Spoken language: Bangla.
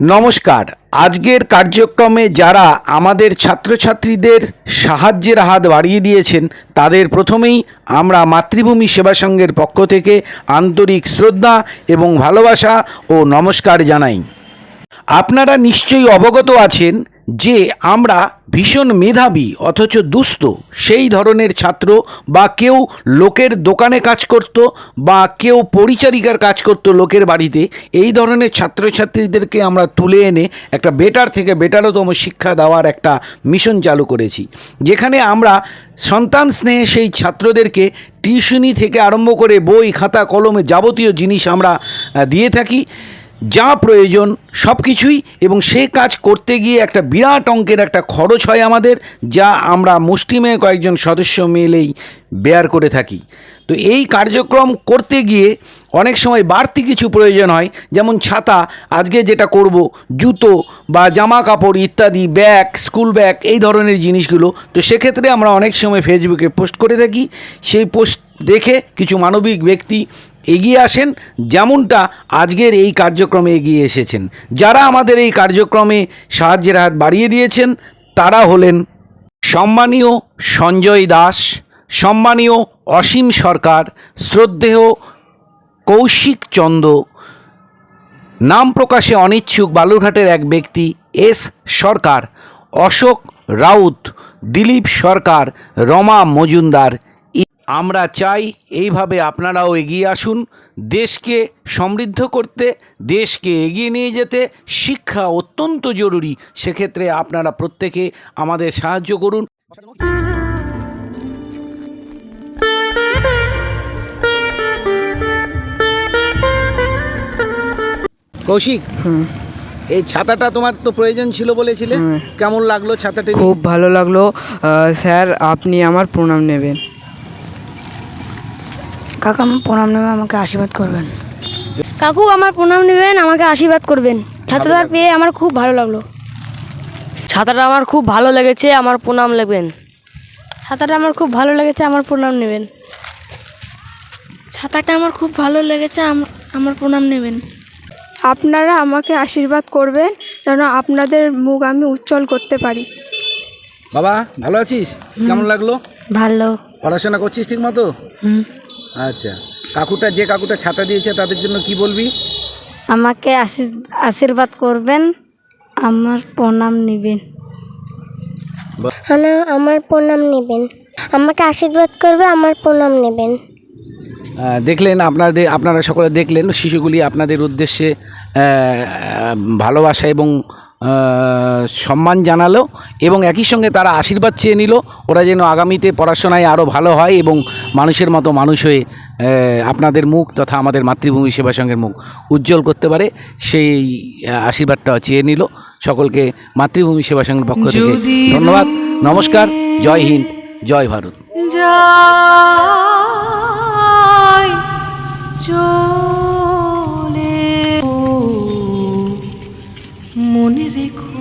নমস্কার। আজকের কার্যক্রমে যারা আমাদের ছাত্রছাত্রীদের সাহায্যের হাত বাড়িয়ে দিয়েছেন, তাদের প্রথমেই আমরা মাতৃভূমি সেবা সংঘের পক্ষ থেকে আন্তরিক শ্রদ্ধা এবং ভালোবাসা ও নমস্কার জানাই। আপনারা নিশ্চয়ই অবগত আছেন যে আমরা ভীষণ মেধাবী, অথচ দুস্থ, সেই ধরনের ছাত্র বা কেউ লোকের দোকানে কাজ করত বা কেউ পরিচারিকার কাজ করত লোকের বাড়িতে, এই ধরনের ছাত্রছাত্রীদেরকে আমরা তুলে এনে একটা বেটার থেকে বেটারতম শিক্ষা দেওয়ার একটা মিশন চালু করেছি। যেখানে আমরা সন্তান স্নেহে সেই ছাত্রদেরকে টিউশনি থেকে আরম্ভ করে বই, খাতা, কলমে যাবতীয় জিনিস আমরা দিয়ে থাকি। যা প্রয়োজন সব কিছুই এবং সে কাজ করতে গিয়ে একটা বিরাট অঙ্কের একটা খরচ হয় আমাদের, যা আমরা মুষ্টিমেয় কয়েকজন সদস্য মিলেই বেয়ার করে থাকি। তো এই কার্যক্রম করতে গিয়ে অনেক সময় বাড়তি কিছু প্রয়োজন হয়, যেমন ছাতা, আজকে যেটা করব, জুতো বা জামা কাপড় ইত্যাদি ব্যাগ স্কুল ব্যাগ এই ধরনের জিনিসগুলো। তো সেক্ষেত্রে আমরা অনেক সময় ফেসবুকে পোস্ট করে থাকি। সেই পোস্ট দেখে কিছু মানবিক ব্যক্তি এগিয়ে আসেন, যেমনটা আজকের এই কার্যক্রমে এগিয়ে এসেছেন। যারা আমাদের এই কার্যক্রমে সাহায্যের হাত বাড়িয়ে দিয়েছেন, তারা হলেন সম্মানীয় সঞ্জয় দাস, সম্মানীয় অসীম সরকার, শ্রদ্ধেয় কৌশিক চন্দ, নাম প্রকাশে অনিচ্ছুক বালুরঘাটের এক ব্যক্তি এস সরকার, অশোক রাউত, দিলীপ সরকার, রমা মজুমদার আমরা চাই এইভাবে আপনারাও এগিয়ে আসুন দেশকে সমৃদ্ধ করতে দেশকে এগিয়ে নিয়ে যেতে শিক্ষা অত্যন্ত জরুরি। সেক্ষেত্রে আপনারা প্রত্যেকে আমাদের সাহায্য করুন। কৌশিক এই ছাতাটা তোমার তো প্রয়োজন ছিল বলেছিলে। কেমন লাগল ছাতাটা খুব ভালো লাগল। স্যার আপনি আমার প্রণাম নেবেন। কাকা আমার প্রণাম নেবে আমাকে আশীর্বাদ করবেন। কাকু আমার প্রণাম নেবেন আমাকে আশীর্বাদ করবেন। ছাতাটা পেয়ে আমার খুব ভালো লাগল। ছাতাটা আমার খুব ভালো লেগেছে আমার প্রণাম নেবেন। ছাতাটা আমার খুব ভালো লেগেছে আমার প্রণাম নেবেন। ছাতাটা আমার খুব ভালো লেগেছে আম- আমার প্রণাম নেবেন। আপনারা আমাকে আশীর্বাদ করবেন যেন আপনাদের মুখ আমি উজ্জ্বল করতে পারি। বাবা ভালো আছিস? কেমন লাগল? ভালো। পড়াশোনা করছিস ঠিক মতো হুম। আচ্ছা। কাকুটা যে কাকুটা ছাতা দিয়েছে তাদের জন্য কি বলবি? আমাকে আশীর- আশীর্বাদ করবেন আমার প্রণাম নেবেন। আমার প্রণাম নেবেন। আমাকে আশীর্বাদ করবে আমার প্রণাম নেবেন। দেখলেন আপনাদের আপনারা সকলে দেখলেন শিশুগুলি আপনাদের উদ্দেশ্যে ভালোবাসা এবং সম্মান জানালো এবং একই সঙ্গে তারা আশীর্বাদ চেয়ে নিল। ওরা যেন আগামীতে পড়াশোনায় আরও ভালো হয় এবং মানুষের মতো মানুষ হয়ে আপনাদের মুখ তথা আমাদের মাতৃভূমি সেবা সঙ্গের মুখ উজ্জ্বল করতে পারে। সেই আশীর্বাদটা চেয়ে নিল। সকলকে মাতৃভূমি সেবা সঙ্গের পক্ষ থেকে ধন্যবাদ। নমস্কার। জয় হিন্দ। জয় ভারত। জয় recuerdo.